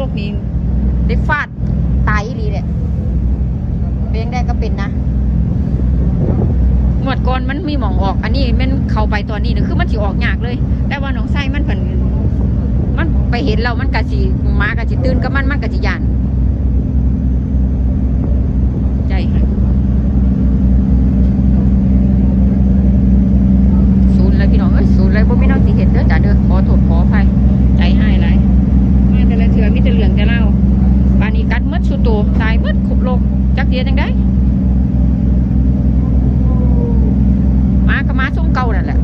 ลกนี้ได้ฟาดตายอีเลีแหละเบียงได้ก็เป็นนะหมดก่อนมันมีหมองออก อันนี้มันเข้าไปตอนนี้เนี่ยคือมันสิออกยากเลย แต่ว่าน้องไส้มันผันมันไปเห็นเรามันกะสีมากะสีตื่นก็มันมันกะสียาน ใจค่ะศูนย์เลยพี่น้องเอ้ยศูนย์เลยบ่มีน้องสิเห็นเด้อจ้าเด้อขอโทษขออภัยใจให้หลายมาแต่ละเถื่อมีแต่เหลืองแต่เล่าปานนี้กัดหมดสุดโตตายหมดขุบโลกจักเดียจังได้หมาก็หมาส้มเก่านั่นแหละ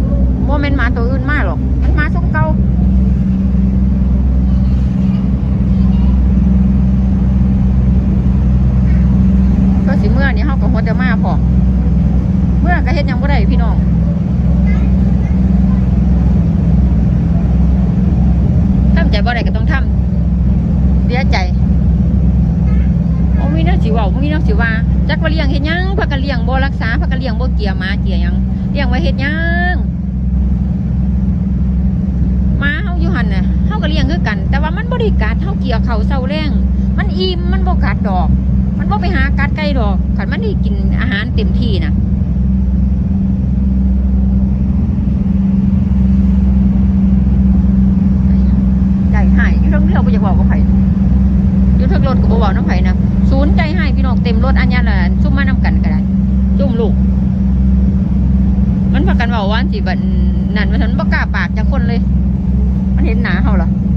โมเมนหมาตัวอื่นมาหรอก มันหมาส้มเก่าก็ สิเมื่อนี่เฮาก็ฮดแต่มาพอเมื่อก็เฮ็ดยังบ่ได้พี่น้องทำใจบ่ได้ก็ต้องทำเสียใจโอ้มีนักสิว่าบ่มีนักสิว่าจักว่าเลี้ยงเฮ็ดยังพักกันเลี้ยงบ่รักษาพักกันเลี้ยงบ่เกียมาเกียยังเลี้ยงไว้เฮ็ดยังมาเฮาอยู่หันน่ะเฮาก็เลี้ยงคือกัน แต่ว่ามันบ่ได้กัดเฮาเกียเขาเซาแรงมันอิ่มมันบ่กัดดอก มันบ่ไปหากัดไก่ดอกคันมันได้กินอาหารเต็มที่น่ะใจหายอยู่เรื่องเรื่องไปอยากบอกกับไผอยู่เทิงรถกับบ่บอกน้องไผนะศูนย์ใจหายพี่น้องเต็มรถอันยาละซุ่มมานำกันก็ได้จุ่มลูก มันพากันเว่าว่าสิบัดนั่นว่าฉันบ่กล้าปากจากคนเลย มันเห็นหนาเฮาเหรอกัด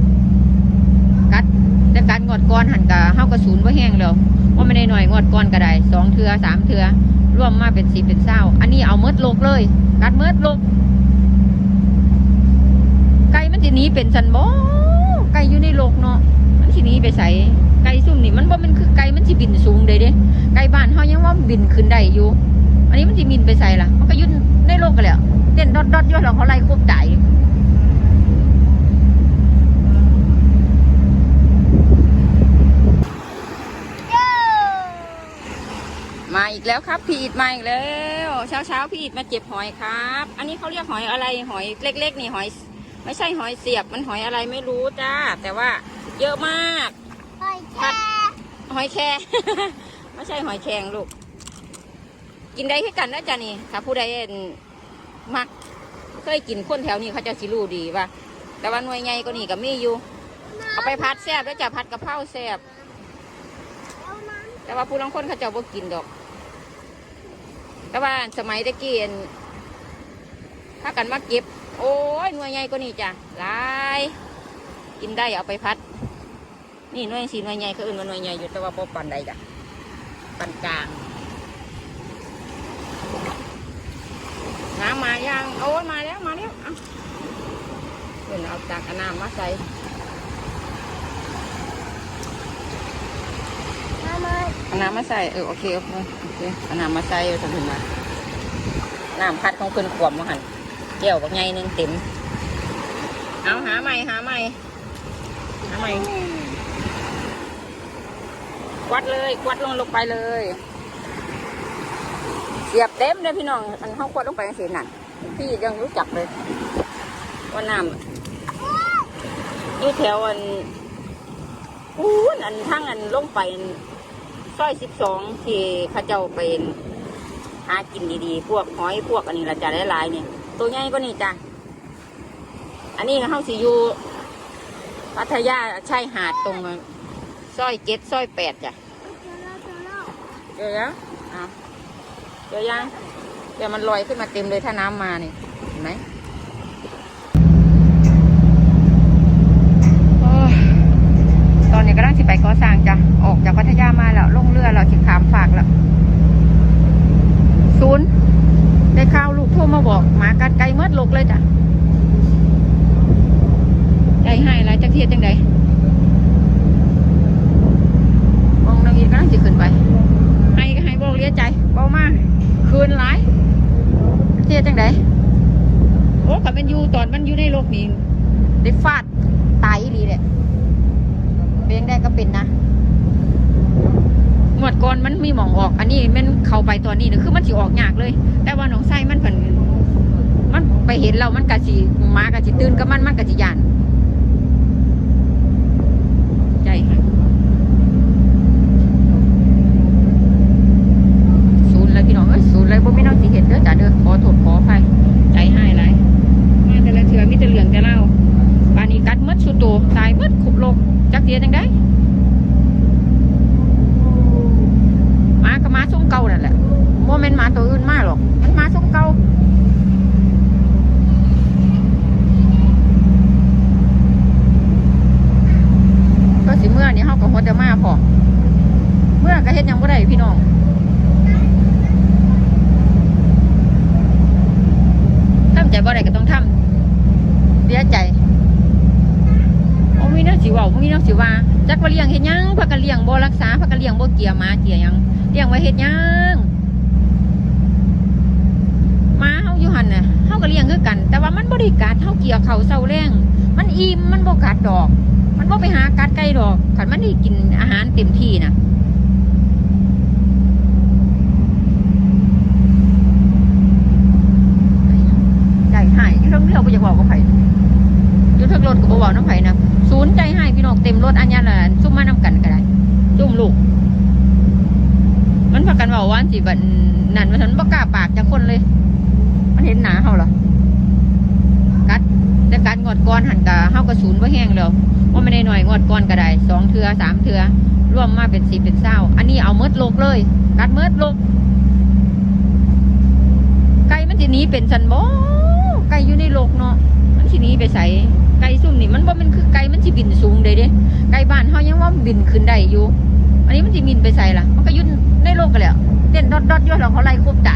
แต่การงอดก้อนหันกะเฮาก็ศูนย์บ่แห้งแล้วว่าไม่ได้หน่อยงอดก้อนก็ได้สองเทือสามเทือร่วมมาเป็นสิบเป็นเศร้าอันนี้เอาเมิดโลกเลยกัดเมิดโลกไก่มันสิหนี้เป็นสันบ่ไก่อยู่ในโลกเนาะมันสิหนี้ไปใส่ไก่ซุ่มนี่มันบ่แมันคือไก่มันสิบินสูงเด้เด้ไก่บ้านเฮายังว่าบินขึ้นได้อยู่ อันนี้มันสิบินไปใส่ล่ะ มันก็ยุ่นในโลกกันแล้วเต้นดอดดอดๆอยู่แล้วเขาไล่ควบใจ มาอีกแล้วครับพี่อิดมาอีกแล้วเช้าเช้าๆพี่อิดมาเก็บหอยครับ อันนี้เขาเรียกหอยอะไรหอยเล็ก ๆ นี่หอย ไม่ใช่หอยเสียบมันหอยอะไรไม่รู้จ้าแต่ว่าเยอะมากหอยแครงหอยแครงไม่ใช่หอยแครงลูก กินได้แค่กันนะจ๊ะนี่ถ้าผู้ใดเอิ่นมักเคยกินคนแถวนี้เขาจะสิรู้ดีว่าแต่ว่าหน่วยใหญ่ก็นี่ก็มีอยู่ เอาไปพัดแซ่บแล้วจะผัดกะเพราแซ่บเอาน้แต่ว่าผู้ลางคนเขาเจะบ่กินดอก แต่ว่าสมัยตะกี้อั่นถ้ากันมาเก็บ โอ้ยหน่วยใหญ่ก็นี่จ้ะลายกินได้เอาไปพัด นี่หน่วยสีหน่วยใหญ่เขาอื่นว่าหน่วยใหญ่อยู่แต่ว่าบ่ปันใดจ้ะปันกลางน้ำมายังโอ้ยมาแล้วมาแล้วเอาเดี๋ยวเอาจากน้ำมาใส่ำน้ำมัน เอาน้ำมาใส่เออโอเคโอเคโอเคเอาน้ำมาใส่เอาถึงมาน้ำพัดของเพิ่นขวมมาหันแก้วบักใหญ่หนึงเต็มเอาหาใหม่หาใหม่หาใหม่กวัดเลยกวัดลงลงไปเลย เสียบเต็มเลยพี่น้องอันห้องกวัดลงไปเสินั่นพี่ยังรู้จักเลยว่าน้ำอยู่แถวอันอู้นอันทั้งอันลงไปอัน ซอยสิบสองที่ข้าเจ้าเป็นหากินดีๆ พวกหอยพวกอันนี้ละจะหลายๆเนี่ยตัวใหญ่ก็นี่จ้ะอันนี้เขาสิอยู่พัทยาชายหาดตรงซอยเจ็ดซอยแปดจ้ะเจอแล้วเจอแล้วเจอยังอะเจอยังเดี๋ยวมันลอยขึ้นมาเต็มเลยถ้าน้ำมานี่หมโอ้ยตอนนี้กำลังสิไปก่อสร้างจ้ะ ออกจากพัทยามาแล้ว ลงเรือแล้วสิขามฝากแล้ว ศูนย์ได้ข่าวลูกโทรมาบอกหมากัดไก่เมื่อลกเลยจ้ะ ใจให้ไรจัก เทียดจังใดมองนางอีกกำลังจะขึ้นไป ให้ก็ให้บอกเลียใจเบามาคืนหลายเทียดจังใดโอ้ขับเป็นอยู่ตอนมันอยู่ในโลกนี้ได้ฟาดตายอีหลีเลยเบียงได้ก็เป็นนะงวดก่อนมันมีหมองออก อันนี้มันเข้าไปตอนนี้เนี่ยคือมันสิออกยากเลย แต่ว่าน้องไส้มันเพิ่นมันไปเห็นเรามันกะสิหมากะสิตื่นกับมันมันกะสิยาน ตี้ยจังได้มากระมาส่งเก่านั่นแหละโมเมนมาตัวอื่นมาหรอก มันมาส่งเก่าก็สิเมื่อนี้เขาก็ฮดจะมาพอเมื่อก็เฮ็ดยังบ่ได้พี่น้องทำใจบ่ได้ก็ต้องทำเสียใจ มีแนวสิเว้าบ่มีแนวสิว่าจักว่าเลี้ยงเฮ็ดหยังพักกันเลี้ยงบ่รักษาพักกันเลี้ยงบ่เกี่ยหมาเกี่ยหยังเลี้ยงไว้เฮ็ดหยังหมาเฮาอยู่หั่นน่ะเฮาก็เลี้ยงคือกัน แต่ว่ามันบ่ได้กัดเฮาเกี่ยเขาเซาแรงมันอิ่มมันบ่กัดดอก มันบ่ไปหากัดไก่ดอกขันมันได้กินอาหารเต็มที่นะใจหายอยู่เรื่องเดียวบ่อยากบอกกับไผอยู่เทั้งรถก็บ่บอกน้ำไผนะศูนย์ใจหายพี่น้องเต็มรถอันยันละซุ่มมานํกันก็ได้ซุ่มลูก มันพากันเว้าว่าสิบัดนั่นว่าฉันบ่กล้าปากจักคนเลย มันเห็นหนาเฮาเหรอกัดแต่การงวดก้อนหันกะเฮากระศูนว่าแห้งแล้วว่าไม่ได้หน่อยงวดก้อนก็ได้สองเทือสามเทือร่วมมาเป็นสิบเป็นเศร้า อันนี้เอาเมิดลกเลย กัดเมิดลกไก่มันสิหนี้เป็นสันบ่ไก่อยู่ในโลกเนาะมันสิหนี้ไปใส่ ไก่ซุ่มนี่มันบ่แมันคือไก่มันจะบินสูงได้เด้ไก่บ้านเฮายังว่าบินขึ้นได้อยู่ อันนี้มันจะบินไปใส่ล่ะ มันก็ยุ่นในโลกกันแล้วเต้นดอดดอดยู่แล้วเขาไล่ควบใจ